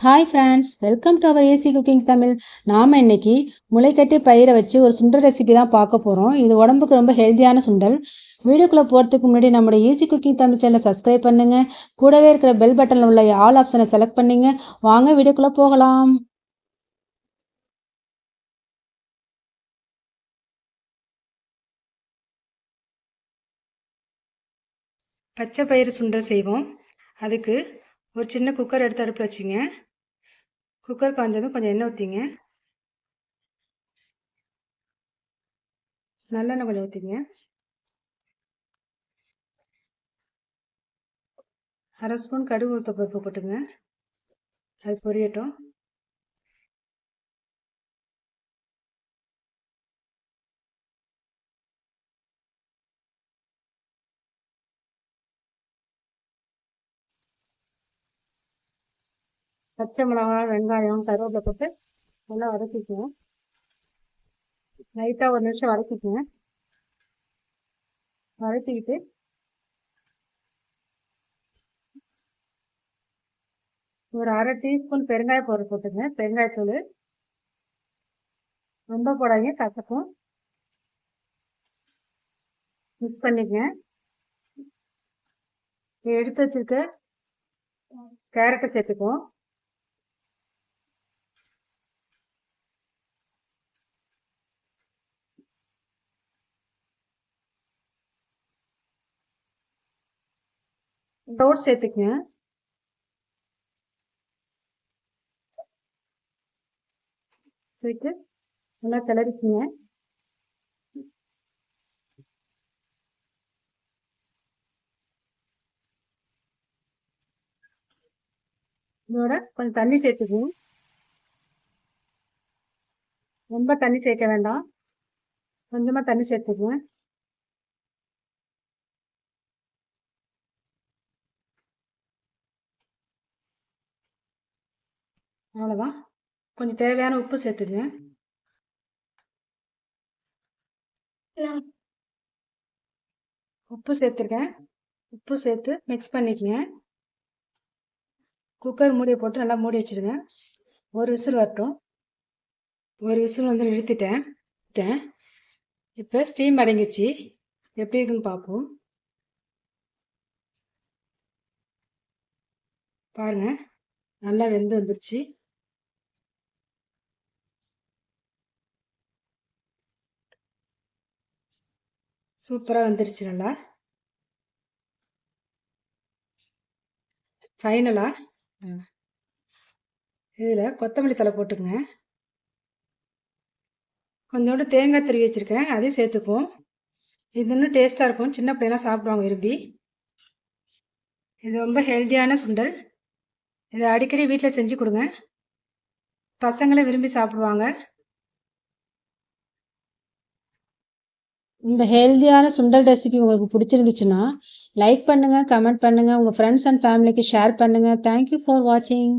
Hi friends welcome to our AC cooking Tamil நாம் இன்னைக்கு முளைக்கட்டி பயிரை வச்சு ஒரு சுண்டல் ரெசிபி தான் பார்க்க போகிறோம் இது உடம்புக்கு ரொம்ப ஹெல்த்தியான சுண்டல். வீடியோக்குள்ளே போகிறதுக்கு முன்னாடி நம்மளுடைய ஈஸி குக்கிங் தமிழ் சேனலை சப்ஸ்கிரைப் பண்ணுங்கள் கூடவே இருக்கிற பெல் பட்டனில் உள்ள ஆல் ஆப்ஷனை செலக்ட் பண்ணிங்க. வாங்க வீடியோக்குள்ளே போகலாம். பச்சை பயிறு சுண்டல் செய்வோம். அதுக்கு ஒரு சின்ன குக்கர் எடுத்து அடுப்பில் வச்சுங்க. குக்கர் காய்ஞ்சதும் கொஞ்சம் எண்ணெய் ஊற்றிங்க நல்லெண்ணெய் கொஞ்சம் ஊற்றிங்க அரை ஸ்பூன் கடுகு ஊற்ற பருப்பு போட்டுங்க. அது பொரியட்டும். பச்சை மிளகாய் வெங்காயம் கருவேப்பிலை போட்டு நல்லா வதக்கிக்குவோம் லைட்டாக ஒரு நிமிஷம் வதக்கிக்குங்க. வதக்கிக்கிட்டு ஒரு அரை டீஸ்பூன் பெருங்காய பவுடர் போட்டுங்க. பெருங்காயத்தூள் ரொம்ப போடாங்க கசக்கும். மிக்ஸ் பண்ணிக்கங்க. எடுத்து வச்சிருக்க கேரட்டை சேர்த்துக்குவோம். தோடு சேர்த்துக்குங்க. சேர்த்து நல்லா கிளறிக்குங்க. இதோட கொஞ்சம் தண்ணி சேர்த்துக்குவோம் ரொம்ப தண்ணி சேர்க்க வேண்டாம். கொஞ்சமாக தண்ணி சேர்த்துக்குவேன் அவ்வளோதான் கொஞ்சம் தேவையான உப்பு சேர்த்துங்க. உப்பு சேர்த்துருக்கேன். உப்பு சேர்த்து மிக்ஸ் பண்ணிக்கங்க. குக்கர் மூடியை போட்டு நல்லா மூடி வச்சுருங்க. ஒரு விசில் வரட்டும். ஒரு விசில் வந்து நிறுத்திட்டேன் இப்போ ஸ்டீம் அடங்கிச்சு எப்படி இருக்குன்னு பார்ப்போம். பாருங்க. நல்லா வெந்து வந்துருச்சு. சூப்பராக வந்துருச்சு நல்லா ஃபைனலாக இதில் கொத்தமல்லி தலை போட்டுங்க கொஞ்சோண்டு தேங்காய் திருவி வச்சுருக்கேன் அதையும் சேர்த்துக்குவோம். இது இன்னும் டேஸ்ட்டாக இருக்கும். சின்ன பிள்ளைலாம் சாப்பிடுவாங்க விரும்பி. இது ரொம்ப ஹெல்த்தியான சுண்டல். இதை அடிக்கடி வீட்டில் செஞ்சு கொடுங்க. பசங்களே விரும்பி சாப்பிடுவாங்க. இந்த ஹெல்த்தியான சுண்டல் ரெசிபி உங்களுக்கு பிடிச்சிருந்துச்சுன்னா லைக் பண்ணுங்கள் கமெண்ட் பண்ணுங்கள் உங்கள் ஃப்ரெண்ட்ஸ் அண்ட் ஃபேமிலிக்கு ஷேர் பண்ணுங்கள் தேங்க்யூ ஃபார் வாட்சிங்